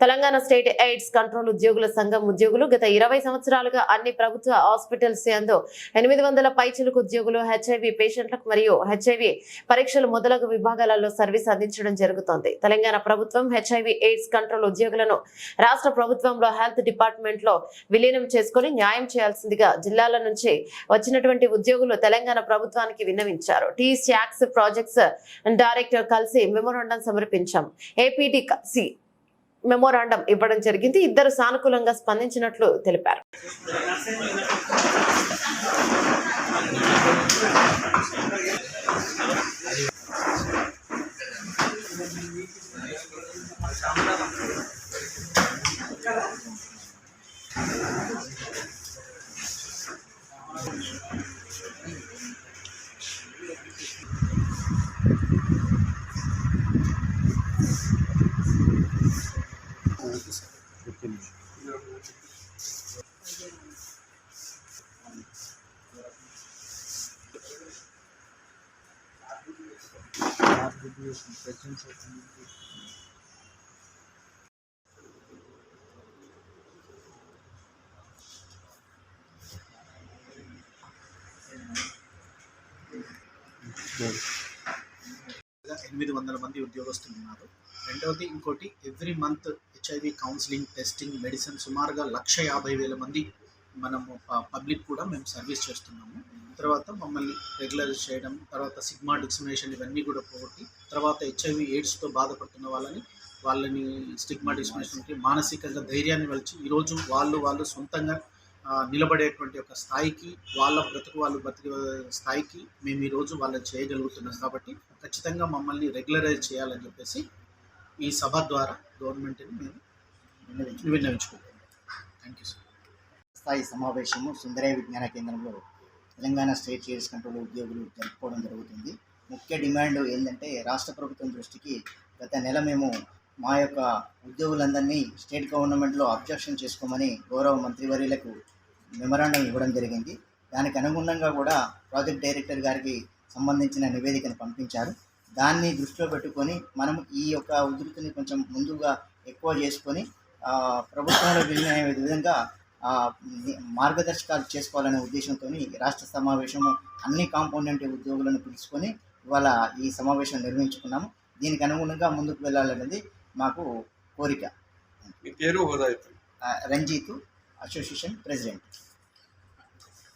Telangana state AIDS control ఉద్యోగుల సంఘం ఉద్యోగులు గత ఇరవై సంవత్సరాలుగా అన్ని ప్రభుత్వ హాస్పిటల్స్ యందు ఎనిమిది వందల పైచులకు ఉద్యోగులు హెచ్ఐవి పేషెంట్లకు మరియు హెచ్ఐవి పరీక్షలు మొదలగు విభాగాలలో సర్వీస్ అందించడం జరుగుతోంది. తెలంగాణ ప్రభుత్వం హెచ్ఐవి ఎయిడ్స్ కంట్రోల్ ఉద్యోగులను రాష్ట్ర ప్రభుత్వంలో హెల్త్ డిపార్ట్మెంట్లో విలీనం చేసుకుని న్యాయం చేయాల్సిందిగా జిల్లాల నుంచి వచ్చినటువంటి ఉద్యోగులు తెలంగాణ ప్రభుత్వానికి విన్నవించారు. టీ శాక్స్ ప్రాజెక్ట్స్ డైరెక్టర్ కలిసి మెమోరాండం సమర్పించాం. ఏపీటీ కలిసి మెమోరాండం ఇవ్వడం జరిగింది. ఇద్దరు సానుకూలంగా స్పందించినట్లు తెలిపారు. ఎనిమిది వందల మంది ఉద్యోగస్తులు ఉన్నారు. రెండవది ఇంకోటి every month HIV counselling testing medicine సుమారుగా లక్ష యాభై వేల మంది మనము పబ్లిక్ కూడా మేము సర్వీస్ చేస్తున్నాము. తర్వాత మమ్మల్ని రెగ్యులరైజ్ చేయడం తర్వాత సిగ్మా డిస్మినేషన్ ఇవన్నీ కూడా పోగొట్టి తర్వాత హెచ్ఐవి ఎయిడ్స్తో బాధపడుతున్న వాళ్ళని వాళ్ళని స్టిగ్మా డిస్మినేషన్కి మానసికంగా ధైర్యాన్ని వలిచి ఈరోజు వాళ్ళు వాళ్ళు సొంతంగా నిలబడేటువంటి ఒక స్థాయికి వాళ్ళ బ్రతుకు వాళ్ళు బ్రతికే స్థాయికి మేము ఈరోజు వాళ్ళని చేయగలుగుతున్నాం కాబట్టి ఖచ్చితంగా మమ్మల్ని రెగ్యులరైజ్ చేయాలని చెప్పేసి ఈ సభ ద్వారా గవర్నమెంట్ని మేము విన్నవించు విన్నవించుకుంటున్నాం. థ్యాంక్ యూ సార్ స్థాయి సమావేశము సుందరయ్య విజ్ఞాన కేంద్రంలో తెలంగాణ స్టేట్ చేసి కంట్రోల్ ఉద్యోగులు జరుపుకోవడం జరుగుతుంది. ముఖ్య డిమాండ్ ఏంటంటే రాష్ట్ర ప్రభుత్వం దృష్టికి గత నెల మేము మా యొక్క ఉద్యోగులందరినీ స్టేట్ గవర్నమెంట్లో అబ్జెక్షన్ చేసుకోమని గౌరవ మంత్రివర్యులకు మెమరాండం ఇవ్వడం జరిగింది. దానికి అనుగుణంగా కూడా ప్రాజెక్ట్ డైరెక్టర్ గారికి సంబంధించిన నివేదికను పంపించారు. దాన్ని దృష్టిలో పెట్టుకొని మనం ఈ యొక్క ఉధృతిని కొంచెం ముందుగా ఎక్కువ చేసుకొని ప్రభుత్వంలో విలీనం విధంగా మార్గదర్శకాలు చేసుకోవాలనే ఉద్దేశంతో రాష్ట్ర సమావేశము అన్ని కాంపోనెంట్ ఉద్యోగులను పిలుచుకొని ఇవాళ ఈ సమావేశం నిర్వహించుకున్నాము. దీనికి అనుగుణంగా ముందుకు వెళ్ళాలనేది మాకు కోరిక. మీ పేరు రంజిత్ అసోసియేషన్ ప్రెసిడెంట్.